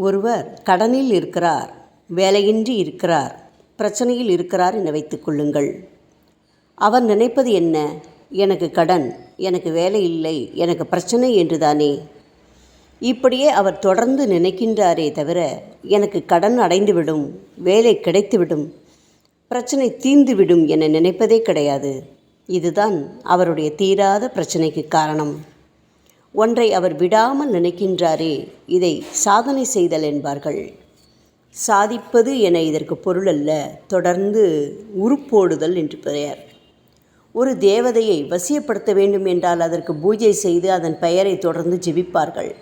ஒருவர் கடனில் இருக்கிறார் வேலையின்றி இருக்கிறார் பிரச்சனையில் இருக்கிறார் என வைத்துக் கொள்ளுங்கள். அவர் நினைப்பது என்ன? எனக்கு கடன் எனக்கு வேலை இல்லை எனக்கு பிரச்சனை என்றுதானே? இப்படியே அவர் தொடர்ந்து நினைக்கின்றாரே தவிர எனக்கு கடன் அடைந்துவிடும் வேலை கிடைத்துவிடும் பிரச்சனை தீர்ந்துவிடும் என நினைப்பதே கிடையாது. இதுதான் அவருடைய தீராத பிரச்சனைக்கு காரணம். ஒன்றை அவர் விடாமல் நினைக்கின்றாரே இதை சாதனை செய்தல் என்பார்கள். சாதிப்பது என இதற்கு பொருள் அல்ல தொடர்ந்து உருப்போடுதல் என்று பெயர். ஒரு தேவதையை வசியப்படுத்த வேண்டும் என்றால் அதற்கு பூஜை செய்து அதன் பெயரை தொடர்ந்து ஜெபிப்பார்கள்.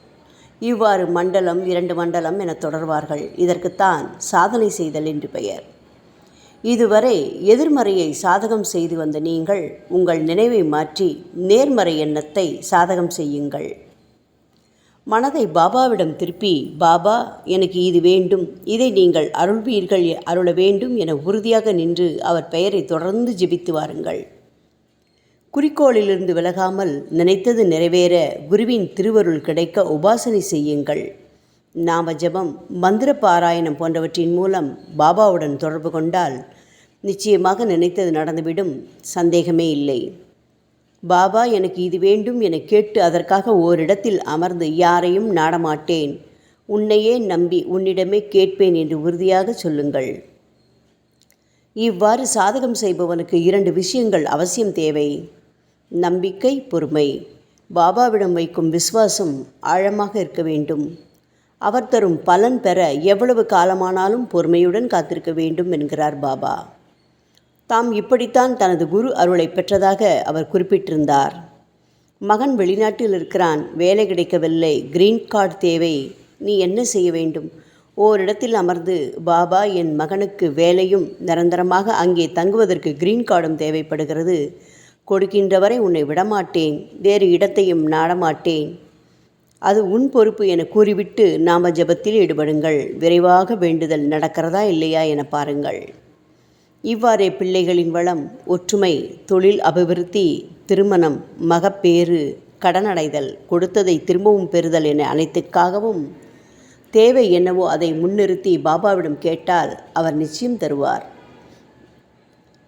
இவ்வாறு மண்டலம் இரண்டு மண்டலம் என தொடர்வார்கள். இதற்குத்தான் சாதனை செய்தல் என்று பெயர். இதுவரை எதிர்மறையை சாதகம் செய்து வந்த நீங்கள் உங்கள் நினைவை மாற்றி நேர்மறை எண்ணத்தை சாதகம் செய்யுங்கள். மனதை பாபாவிடம் திருப்பி பாபா எனக்கு இது வேண்டும். இதை நீங்கள் அருள்வீர்கள் அருள வேண்டும் என உறுதியாக நின்று அவர் பெயரை தொடர்ந்து ஜெபித்து வாருங்கள். குறிக்கோளிலிருந்து விலகாமல் நினைத்தது நிறைவேற குருவின் திருவருள் கிடைக்க உபாசனை செய்யுங்கள். நாம ஜபம் மந்திர பாராயணம் போன்றவற்றின் மூலம் பாபாவுடன் தொடர்பு கொண்டால் நிச்சயமாக நினைத்தது நடந்துவிடும். சந்தேகமே இல்லை. பாபா எனக்கு இது வேண்டும் என கேட்டு அதற்காக ஓரிடத்தில் அமர்ந்து யாரையும் நாடமாட்டேன். உன்னையே நம்பி உன்னிடமே கேட்பேன் என்று உறுதியாக சொல்லுங்கள். இவ்வாறு சாதகம் செய்பவனுக்கு இரண்டு விஷயங்கள் அவசியம் தேவை. நம்பிக்கை பொறுமை. பாபாவிடம் வைக்கும் விசுவாசம் ஆழமாக இருக்க வேண்டும். அவர் தரும் பலன் பெற எவ்வளவு காலமானாலும் பொறுமையுடன் காத்திருக்க வேண்டும் என்கிறார் பாபா. தாம் இப்படித்தான் தனது குரு அருளை பெற்றதாக அவர் குறிப்பிட்டிருந்தார். மகன் வெளிநாட்டில் இருக்கிறான் வேலை கிடைக்கவில்லை கிரீன் கார்டு தேவை நீ என்ன செய்ய வேண்டும்? ஓரிடத்தில் அமர்ந்து பாபா என் மகனுக்கு வேலையும் நிரந்தரமாக அங்கே தங்குவதற்கு கிரீன் கார்டும் தேவைப்படுகிறது. கொடுக்கின்றவரை உன்னை விடமாட்டேன் வேறு இடத்தையும் நாடமாட்டேன். அது உன் பொறுப்பு என கூறிவிட்டு நாம ஜபத்தில் ஈடுபடுங்கள். விரைவாக வேண்டுதல் நடக்கிறதா இல்லையா என பாருங்கள். இவ்வாறே பிள்ளைகளின் வளம் ஒற்றுமை தொழில் அபிவிருத்தி திருமணம் மகப்பேறு கடனடைதல் கொடுத்ததை திரும்பவும் பெறுதல் என அனைத்துக்காகவும் தேவை என்னவோ அதை முன்னிறுத்தி பாபாவிடம் கேட்டால் அவர் நிச்சயம் தருவார்.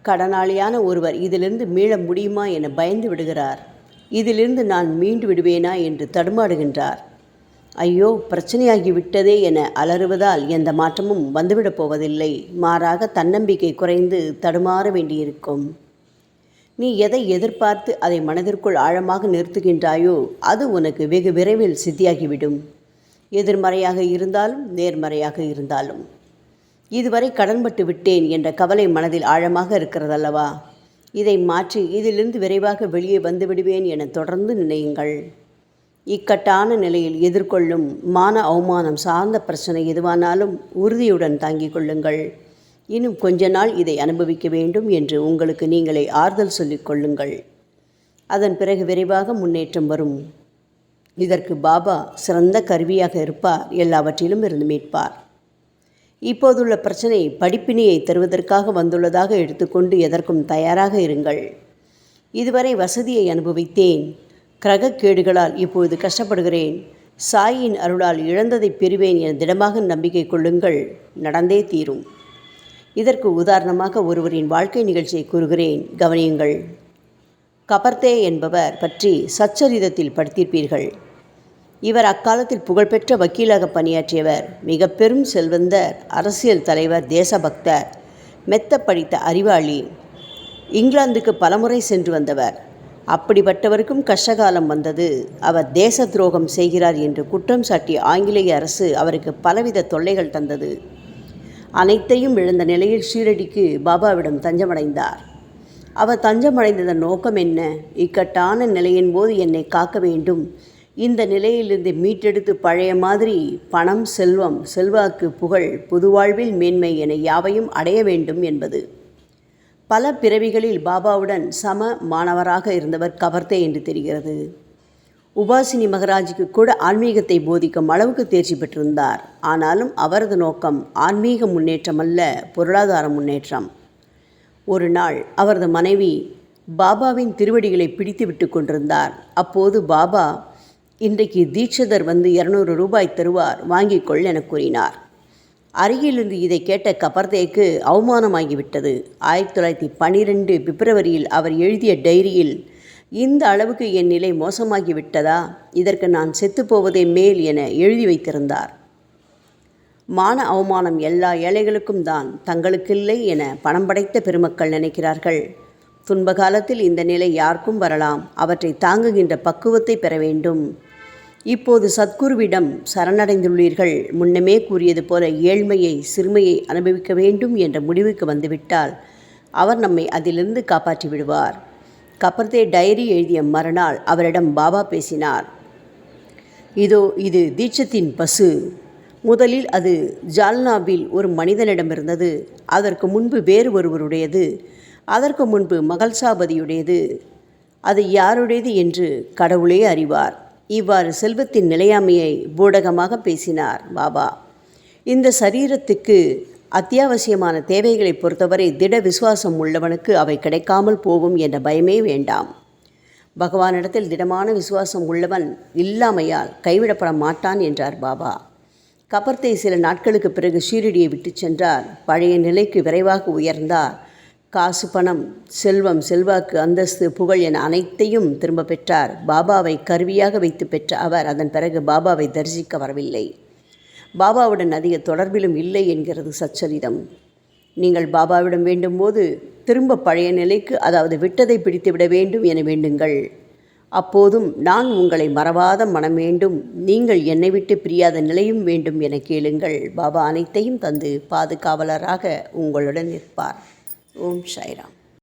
கடனாளியான ஒருவர் இதிலிருந்து மீள முடியுமா என பயந்து விடுகிறார். இதிலிருந்து நான் மீண்டு விடுவேனா என்று தடுமாடுகின்றார் ஐயோ பிரச்சனையாகி விட்டதே என அலறுவதால் எந்த மாற்றமும் வந்துவிடப் போவதில்லை. மாறாக தன்னம்பிக்கை குறைந்து தடுமாற வேண்டியிருக்கும். நீ எதை எதிர்பார்த்து அதை மனதிற்குள் ஆழமாக நிறுத்துகின்றாயோ அது உனக்கு வெகு விரைவில் சித்தியாகிவிடும். எதிர்மறையாக இருந்தாலும் நேர்மறையாக இருந்தாலும். இதுவரை கடன்பட்டு விட்டேன் என்ற கவலை மனதில் ஆழமாக இருக்கிறதல்லவா? இதை மாற்றி இதிலிருந்து விரைவாக வெளியே வந்துவிடுவேன் என தொடர்ந்து நினையுங்கள். இக்கட்டான நிலையில் எதிர்கொள்ளும் மான அவமானம் சார்ந்த பிரச்சனை எதுவானாலும் உறுதியுடன் தாங்கிக் கொள்ளுங்கள். இன்னும் கொஞ்ச நாள் இதை அனுபவிக்க வேண்டும் என்று உங்களுக்கு நீங்களே ஆறுதல் சொல்லிக் கொள்ளுங்கள். அதன் பிறகு விரைவாக முன்னேற்றம் வரும். இதற்கு பாபா சிறந்த கருவியாக இருப்பார். எல்லாவற்றிலும் இருந்து மீட்பார். இப்போதுள்ள பிரச்சனை படிப்பினையை தருவதற்காக வந்துள்ளதாக எடுத்துக்கொண்டு எதற்கும் தயாராக இருங்கள். இதுவரை வசதியை அனுபவித்தேன். கிரகக்கேடுகளால் இப்பொழுது கஷ்டப்படுகிறேன். சாயின் அருளால் இழந்ததை பெறுவேன் என திடமாக நம்பிக்கை கொள்ளுங்கள். நடந்தே தீரும். இதற்கு உதாரணமாக ஒருவரின் வாழ்க்கை நிகழ்ச்சியை கூறுகிறேன். கவனியுங்கள். கபர்தே என்பவர் பற்றி சச்சரிதத்தில் படித்திருப்பீர்கள். இவர் அக்காலத்தில் புகழ்பெற்ற வக்கீலாக பணியாற்றியவர். மிக பெரும் செல்வந்தர் அரசியல் தலைவர் தேசபக்தர் மெத்த படித்த அறிவாளி. இங்கிலாந்துக்கு பலமுறை சென்று வந்தவர். அப்படிப்பட்டவருக்கும் கஷ்டகாலம் வந்தது. அவர் தேச துரோகம் செய்கிறார் என்று குற்றம் சாட்டிய ஆங்கிலேய அரசு அவருக்கு பலவித தொல்லைகள் தந்தது. அனைத்தையும் இழந்த நிலையில் ஷீரடிக்கு பாபாவிடம் தஞ்சமடைந்தார். அவர் தஞ்சமடைந்ததன் நோக்கம் என்ன? இக்கட்டான நிலையின் போது என்னை காக்க வேண்டும். இந்த நிலையிலிருந்து மீட்டெடுத்து பழைய மாதிரி பணம் செல்வம் செல்வாக்கு புகழ் புதுவாழ்வில் மேன்மை என யாவையும் அடைய வேண்டும் என்பது. பல பிறவிகளில் பாபாவுடன் சம மாணவராக இருந்தவர் கவர்த்தே என்று தெரிகிறது. உபாசினி மகராஜுக்கு கூட ஆன்மீகத்தை போதிக்கும் அளவுக்கு தேர்ச்சி பெற்றிருந்தார். ஆனாலும் அவரது நோக்கம் ஆன்மீக முன்னேற்றம் அல்ல பொருளாதார முன்னேற்றம். ஒரு நாள் அவரது மனைவி பாபாவின் திருவடிகளை பிடித்து விட்டு கொண்டிருந்தார். அப்போது பாபா இன்றைக்கு தீட்சிதர் வந்து இரநூறு ரூபாய் தருவார் வாங்கிக் கொள் என கூறினார். அருகிலிருந்து இதை கேட்ட கபர்தேக்கு அவமானமாகிவிட்டது. ஆயிரத்தி தொள்ளாயிரத்தி பன்னிரெண்டு பிப்ரவரியில் அவர் எழுதிய டைரியில் இந்த அளவுக்கு என் நிலை மோசமாகிவிட்டதா? இதற்கு நான் செத்துப்போவதே மேல் என எழுதி வைத்திருந்தார். மான அவமானம் எல்லா ஏழைகளுக்கும் தான் தங்களுக்கில்லை என பணம் படைத்த பெருமக்கள் நினைக்கிறார்கள். துன்ப காலத்தில் இந்த நிலை யாருக்கும் வரலாம். அவற்றை தாங்குகின்ற பக்குவத்தை பெற வேண்டும். இப்போது சத்குருவிடம் சரணடைந்துள்ளீர்கள். முன்னமே கூறியது போல ஏழ்மையை சிறுமையை அனுபவிக்க வேண்டும் என்ற முடிவுக்கு வந்துவிட்டால் அவர் நம்மை அதிலிருந்து காப்பாற்றி விடுவார். கப்பர்தே டைரி எழுதிய மறுநாள் அவரிடம் பாபா பேசினார். இதோ இது தீட்சத்தின் பசு. முதலில் அது ஜால்னாவில் ஒரு மனிதனிடம் இருந்தது. அதற்கு முன்பு வேறு ஒருவருடையது. அதற்கு முன்பு மகள்சாபதியுடையது. அது யாருடையது என்று கடவுளே அறிவார். இவ்வாறு செல்வத்தின் நிலையாமையை பூடகமாக பேசினார் பாபா. இந்த சரீரத்துக்கு அத்தியாவசியமான தேவைகளை பொறுத்தவரை திட விசுவாசம் உள்ளவனுக்கு அவை கிடைக்காமல் போகும் என்ற பயமே வேண்டாம். பகவானிடத்தில் திடமான விசுவாசம் உள்ளவன் இல்லாமையால் கைவிடப்பட மாட்டான் என்றார் பாபா. கபர்த்தை சில நாட்களுக்கு பிறகு ஷீரடியை விட்டு சென்றார். பழைய நிலைக்கு விரைவாக உயர்ந்தார். காசு பணம் செல்வம் செல்வாக்கு அந்தஸ்து புகழ் என அனைத்தையும் திரும்ப பெற்றார். பாபாவை கருவியாக வைத்து பெற்ற அவர் அதன் பிறகு பாபாவை தரிசிக்க வரவில்லை. பாபாவுடன் அதிக தொடர்பிலும் இல்லை என்கிறது சச்சரிதம். நீங்கள் பாபாவிடம் வேண்டும்போது திரும்ப பழைய நிலைக்கு அதாவது விட்டதை பிடித்துவிட வேண்டும் என வேண்டுங்கள். அப்போதும் நான் உங்களை மறவாத மனம் வேண்டும். நீங்கள் என்னை விட்டு பிரியாத நிலையும் வேண்டும் என கேளுங்கள். பாபா அனைத்தையும் தந்து பாதுகாவலராக உங்களுடன் நிற்பார். ஓம் சாய்ராம்.